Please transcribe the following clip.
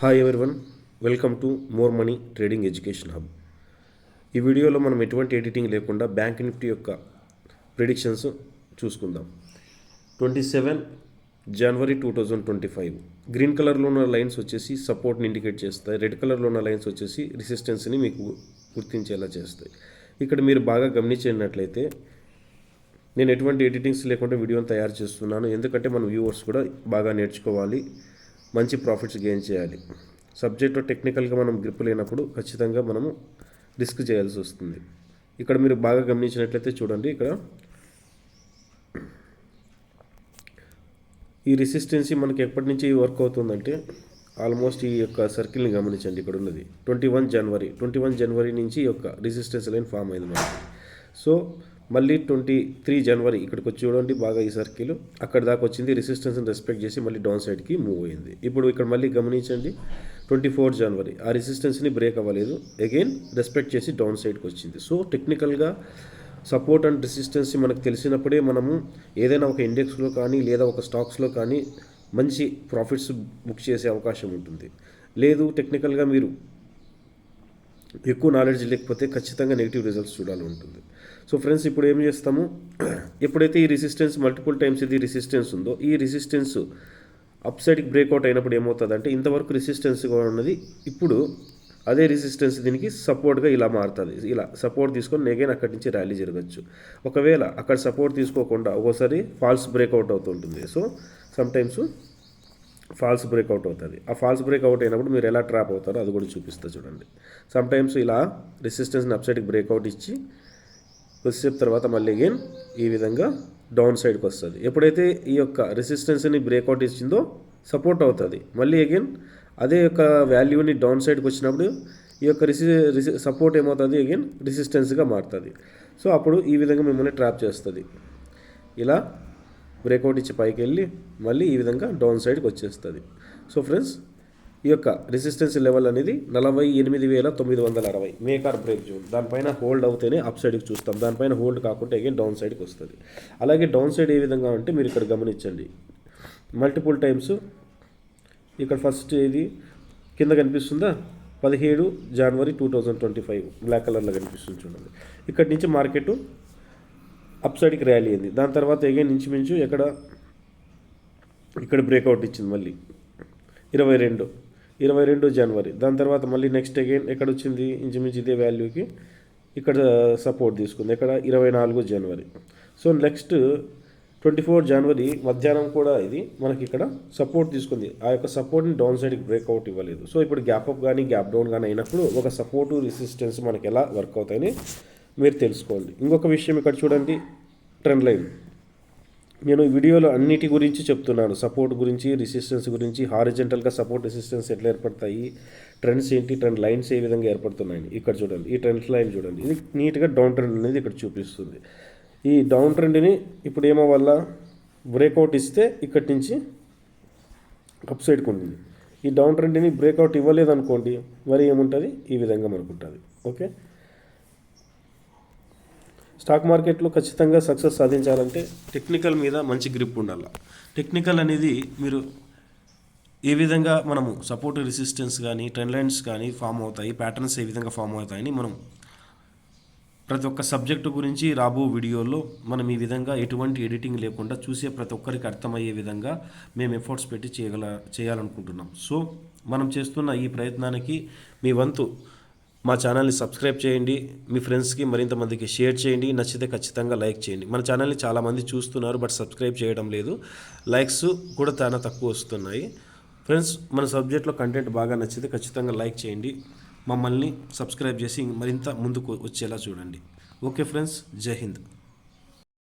Hi everyone welcome to more money trading education hub ఈ వీడియోలో మనం ఎటువంటి ఎడిటింగ్ లేకుండా బ్యాంక్ నిఫ్టీ యొక్క ప్రిడిక్షన్స్ చూసుకుందాం. Twenty seven January two thousand twenty five green కలర్లో ఉన్న లైన్స్ వచ్చేసి సపోర్ట్ని ఇండికేట్ చేస్తాయి. రెడ్ కలర్లో ఉన్న లైన్స్ వచ్చేసి రెసిస్టెన్స్ని మీకు గుర్తించేలా చేస్తాయి. ఇక్కడ మీరు బాగా గమనించినట్లయితే నేను ఎటువంటి ఎడిటింగ్స్ లేకుండా వీడియోని తయారు చేస్తున్నాను. ఎందుకంటే మన వ్యూవర్స్ కూడా బాగా నేర్చుకోవాలి. మంచి ప్రాఫిట్స్ గెయిన్ చేయాలి. సబ్జెక్ట్లో టెక్నికల్గా మనం గ్రిప్ లేనప్పుడు ఖచ్చితంగా మనము రిస్క్ చేయాల్సి వస్తుంది. ఇక్కడ మీరు బాగా గమనించినట్లయితే చూడండి ఇక్కడ. ఈ రెసిస్టెన్సీ మనకి ఎప్పటి నుంచి వర్క్ అవుతుందంటే ఆల్మోస్ట్ ఈ యొక్క సర్కిల్ని గమనించండి ఇక్కడ ఉన్నది. Twenty one January twenty one January నుంచి ఈ యొక్క రెసిస్టెన్స్ లైన్ ఫామ్ అయింది మనకి. సో మళ్ళీ ట్వంటీ త్రీ జనవరి ఇక్కడికి వచ్చి చూడండి బాగా ఈ సర్కిల్. అక్కడ దాకా వచ్చింది రెసిస్టెన్స్ని రెస్పెక్ట్ చేసి మళ్ళీ డౌన్ సైడ్కి మూవ్ అయింది. ఇప్పుడు ఇక్కడ మళ్ళీ గమనించండి ట్వంటీ ఫోర్ జనవరి ఆ రెసిస్టెన్స్ని బ్రేక్ అవ్వలేదు. అగైన్ రెస్పెక్ట్ చేసి డౌన్ సైడ్కి వచ్చింది. సో టెక్నికల్గా సపోర్ట్ అండ్ రెసిస్టెన్స్ మనకు తెలిసినప్పుడే మనము ఏదైనా ఒక ఇండెక్స్లో కానీ లేదా ఒక స్టాక్స్లో కానీ మంచి ప్రాఫిట్స్ బుక్ చేసే అవకాశం ఉంటుంది. లేదు టెక్నికల్గా మీరు ఎక్కువ నాలెడ్జ్ లేకపోతే ఖచ్చితంగా నెగిటివ్ రిజల్ట్స్ చూడాలి ఉంటుంది. సో ఫ్రెండ్స్ ఇప్పుడు ఏం చేస్తాము? ఎప్పుడైతే ఈ రెసిస్టెన్స్ మల్టిపుల్ టైమ్స్ ఇది రెసిస్టెన్స్ ఉందో ఈ రెసిస్టెన్స్ అప్ సైడ్కి బ్రేక్అవుట్ అయినప్పుడు ఏమవుతుంది అంటే ఇంతవరకు రెసిస్టెన్స్గా ఉన్నది ఇప్పుడు అదే రెసిస్టెన్స్ దీనికి సపోర్ట్గా ఇలా మారుతుంది. ఇలా సపోర్ట్ తీసుకొని అగైన్ అక్కడి నుంచి ర్యాలీ జరగచ్చు. ఒకవేళ అక్కడ సపోర్ట్ తీసుకోకుండా ఒక్కోసారి ఫాల్స్ బ్రేక్అవుట్ అవుతుంటుంది. సో సమ్టైమ్స్ ఫాల్స్ బ్రేక్అవుట్ అవుతుంది. ఆ ఫాల్స్ బ్రేక్అవుట్ అయినప్పుడు మీరు ఎలా ట్రాప్ అవుతారో అది కూడా చూపిస్తా చూడండి. సమ్టైమ్స్ ఇలా రెసిస్టెన్స్ని అప్సైడ్కి బ్రేక్అవుట్ ఇచ్చి కొద్దిసేపు తర్వాత మళ్ళీ అగైన్ ఈ విధంగా డౌన్ సైడ్కి వస్తుంది. ఎప్పుడైతే ఈ యొక్క రెసిస్టెన్స్ని బ్రేక్అవుట్ ఇచ్చిందో సపోర్ట్ అవుతుంది. మళ్ళీ అగైన్ అదే యొక్క వాల్యూని డౌన్ సైడ్కి వచ్చినప్పుడు ఈ యొక్క రిసి రిసి సపోర్ట్ ఏమవుతుంది అగైన్ రెసిస్టెన్స్గా మారుతుంది. సో అప్పుడు ఈ విధంగా మిమ్మల్ని ట్రాప్ చేస్తుంది. ఇలా బ్రేక్అవుట్ ఇచ్చి పైకి వెళ్ళి మళ్ళీ ఈ విధంగా డౌన్ సైడ్కి వచ్చేస్తుంది. సో ఫ్రెండ్స్ ఈ యొక్క రెసిస్టెన్స్ లెవెల్ అనేది నలభై ఎనిమిది వేల తొమ్మిది వందల అరవై. మేకార్ బ్రేక్ జోన్ దానిపైన హోల్డ్ అవుతేనే అప్ సైడ్కి చూస్తాం. దానిపైన హోల్డ్ కాకుండా అగైన్ డౌన్ సైడ్కి వస్తుంది. అలాగే డౌన్ సైడ్ ఏ విధంగా అంటే మీరు ఇక్కడ గమనించండి. మల్టిపుల్ టైమ్స్ ఇక్కడ ఫస్ట్ ఇది కింద కనిపిస్తుందా? పదిహేడు January two thousand twenty five black కలర్లో కనిపిస్తుంది చూడండి. ఇక్కడి నుంచి మార్కెట్ అప్ సైడ్కి ర్యాలీ అయింది. దాని తర్వాత ఎగైన్ ఇంచుమించు ఎక్కడ? ఇక్కడ బ్రేక్అవుట్ ఇచ్చింది మళ్ళీ. ఇరవై రెండు. ఇరవై రెండు జనవరి. దాని తర్వాత మళ్ళీ నెక్స్ట్ అగైన్ ఎక్కడ వచ్చింది ఇంచుమించు ఇదే వాల్యూకి ఇక్కడ సపోర్ట్ తీసుకుంది. ఇక్కడ ఇరవై నాలుగు జనవరి. So next twenty four January మధ్యాహ్నం కూడా ఇది మనకి ఇక్కడ సపోర్ట్ తీసుకుంది. ఆ యొక్క సపోర్ట్ని డౌన్ సైడ్కి బ్రేక్అవుట్ ఇవ్వలేదు. సో ఇప్పుడు గ్యాప్ అప్ కానీ గ్యాప్ డౌన్ కానీ అయినప్పుడు ఒక సపోర్ట్ రెసిస్టెన్స్ మనకి ఎలా వర్క్ అవుతాయని మీరు తెలుసుకోండి. ఇంకొక విషయం ఇక్కడ చూడండి. ట్రెండ్ లైన్ నేను వీడియోలో అన్నిటి గురించి చెప్తున్నాను. సపోర్ట్ గురించి రెసిస్టెన్స్ గురించి హారిజెంటల్గా సపోర్ట్ రెసిస్టెన్స్ ఎట్లా ఏర్పడతాయి ట్రెండ్స్ ఏంటి ట్రెండ్ లైన్స్ ఏ విధంగా ఏర్పడుతున్నాయి ఇక్కడ చూడండి ఈ ట్రెండ్ లైన్ చూడండి. ఇది నీట్గా డౌన్ ట్రెండ్ అనేది ఇక్కడ చూపిస్తుంది. ఈ డౌన్ ట్రెండ్ని ఇప్పుడు ఏమో వల్ల బ్రేక్అవుట్ ఇస్తే ఇక్కడి నుంచి అప్ సైడ్కి ఉంటుంది. ఈ డౌన్ ట్రెండ్ని బ్రేక్అవుట్ ఇవ్వలేదు అనుకోండి మరి ఏముంటుంది? ఈ విధంగా మనకు ఉంటుంది. ఓకే? స్టాక్ మార్కెట్లో ఖచ్చితంగా సక్సెస్ సాధించాలంటే టెక్నికల్ మీద మంచి గ్రిప్ ఉండాలి. టెక్నికల్ అనేది మీరు ఏ విధంగా మనము సపోర్ట్ రెసిస్టెన్స్ కానీ ట్రెండ్ లైన్స్ కానీ ఫామ్ అవుతాయి ప్యాటర్న్స్ ఏ విధంగా ఫామ్ అవుతాయని మనం ప్రతి ఒక్క సబ్జెక్టు గురించి రాబో వీడియోలో మనం ఈ విధంగా ఎటువంటి ఎడిటింగ్ లేకుండా చూసే ప్రతి ఒక్కరికి అర్థమయ్యే విధంగా మేము ఎఫర్ట్స్ పెట్టి చేయగల చేయాలనుకుంటున్నాం. సో మనం చేస్తున్న ఈ ప్రయత్నానికి మీ వంతు మా ఛానల్ని సబ్స్క్రైబ్ చేయండి మీ ఫ్రెండ్స్కి మరింత మందికి షేర్ చేయండి నచ్చితే ఖచ్చితంగా లైక్ చేయండి. మన ఛానల్ని చాలామంది చూస్తున్నారు బట్ సబ్స్క్రైబ్ చేయడం లేదు. లైక్స్ కూడా చాలా తక్కువ వస్తున్నాయి. ఫ్రెండ్స్ మన సబ్జెక్ట్లో కంటెంట్ బాగా నచ్చితే ఖచ్చితంగా లైక్ చేయండి. మమ్మల్ని సబ్స్క్రైబ్ చేసి మరింత ముందుకు వచ్చేలా చూడండి. ఓకే ఫ్రెండ్స్ జై హింద్.